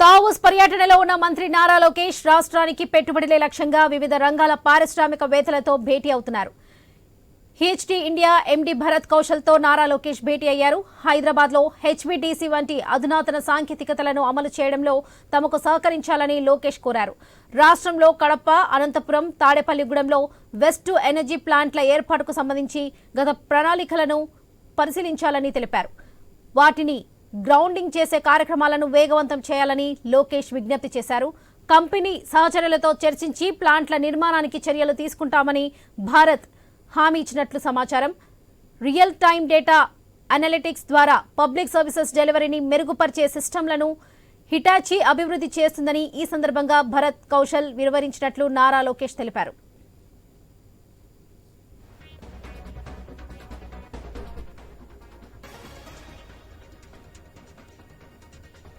తావూస్ పర్యటనలో ఉన్న మంత్రి నారా లోకేష్ రాష్ట్రానికి పెట్టుబడులే లక్ష్యంగా వివిధ రంగాల పారిశ్రామికవేత్తలతో భేటీ అవుతున్నారు. హెచ్డి ఇండియా ఎండి భరత్ కౌశల్తో నారా లోకేష్ భేటీ అయ్యారు. హైదరాబాద్లో హెచ్బిడిసి వంటి అధునాతన సాంకేతికతలను అమలు చేయడంలో తమకు సహకరించాలని లోకేష్ కోరారు. రాష్ట్రంలో కడప అనంతపురం తాడేపల్లిగూడెంలో వెస్ట్ ఎనర్జీ ప్లాంట్ల ఏర్పాటుకు సంబంధించి గత ప్రణాళికలను పరిశీలించాలని తెలిపారు. వాటిని గ్రౌండింగ్ చేసే కార్యక్రమాలను వేగవంతం చేయాలని లోకేష్ విజ్ఞప్తి చేశారు. కంపెనీ సహచరులతో చర్చించి ప్లాంట్ల నిర్మాణానికి చర్యలు తీసుకుంటామని భారత్ హామీ ఇచ్చినట్లు సమాచారం. రియల్ టైం డేటా అనలిటిక్స్ ద్వారా పబ్లిక్ సర్వీసెస్ డెలివరీని మెరుగుపరిచే సిస్టంలను హిటాచి అభివృద్ధి చేస్తుందని ఈ సందర్భంగా భరత్ కౌశల్ వివరించినట్లు నారా లోకేష్ తెలిపారు.